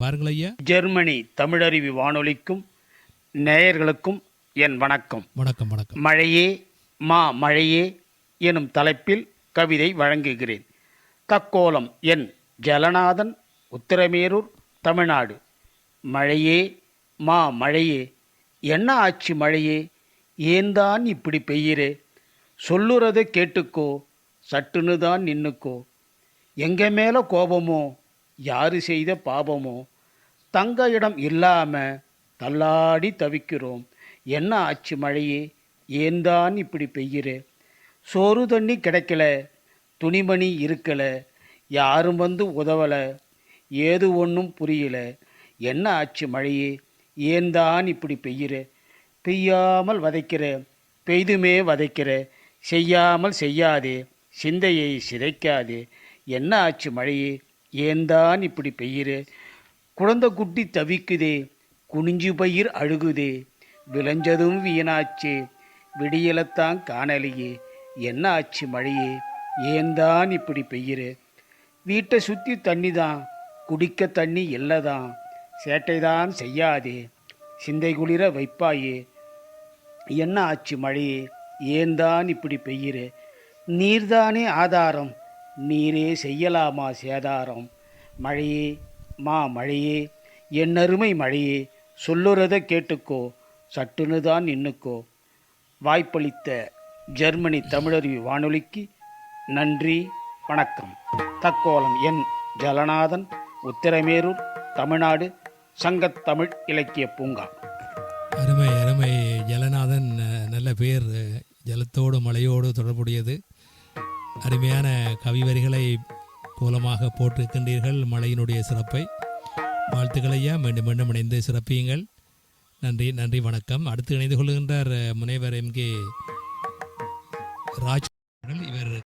பாருங்கள் ஐயா ஜெர்மனி தமிழருவி வானொலிக்கும் நேயர்களுக்கும் என் வணக்கம். வணக்கம் வணக்கம். மழையே மா மழையே எனும் தலைப்பில் கவிதை வழங்குகிறேன். தக்கோலம் என் ஜலநாதன் உத்திரமேரூர் தமிழ்நாடு. மழையே மா மழையே என்ன ஆச்சு மழையே? ஏன்தான் இப்படி பெய்யிறே? சொல்லுறத கேட்டுக்கோ சட்டுன்னு தான் நின்னுக்கோ. எங்க மேல கோபமோ யாரு செய்த பாபமோ? தங்க இடம் இல்லாமல் தள்ளாடி தவிக்கிறோம். என்ன ஆச்சு மழையே? ஏந்தான் இப்படி பெய்யிறே? சோறு தண்ணி கிடைக்கல துணிமணி இருக்கலை யாரும் வந்து உதவலை ஏது ஒன்றும் புரியல. என்ன ஆச்சு மழையே? ஏன்தான் இப்படி பெய்யிற? பெய்யாமல் வதைக்கிற பெய்துமே வதைக்கிற செய்யாமல் செய்யாதே சிந்தையை சிதைக்காதே. என்ன ஆச்சு மழையே? ஏந்தான் இப்படி பெய்யிற? குழந்தை குட்டி தவிக்குதே குனிஞ்சு பயிர் அழுகுதே. விளைஞ்சதும் வீணாச்சே விடியலத்தான் காணலையே. என்ன ஆச்சு மழையே ஏன்தான் இப்படி பெய்யிற? வீட்டை சுற்றி தண்ணி தான் குடிக்க தண்ணி இல்லைதான். சேட்டைதான் செய்யாதே சிந்தை குளிர வைப்பாயே. என்ன ஆச்சு மழையே ஏன்தான் இப்படி பெய்யிற? நீர்தானே ஆதாரம் நீரே செய்யலாமா சேதாரம்? மழையே மா மழையே என் அருமை மழையே சொல்லுறத கேட்டுக்கோ சட்டுன்னு தான் நின்னுக்கோ. வாய்ப்பளித்த ஜெர்மனி தமிழருவி வானொலிக்கு நன்றி வணக்கம். தக்கோலம் என் ஜலநாதன் உத்திரமேரூர் தமிழ்நாடு சங்கத்தமிழ் இலக்கிய பூங்கா. அருமை அருமை ஜலநாதன் நல்ல பேர். ஜலத்தோடு மழையோடு தொடர்புடையது. அருமையான கவிவரிகளை கோலமாக போட்டிருக்கின்றீர்கள் மழையினுடைய சிறப்பை. வாழ்த்துக்களையா மீண்டும் மீண்டும் இணைந்து சிறப்பியுங்கள். நன்றி நன்றி வணக்கம். அடுத்து இணைந்து கொள்கின்றார் முனைவர் எம் கே ராஜ் இவர்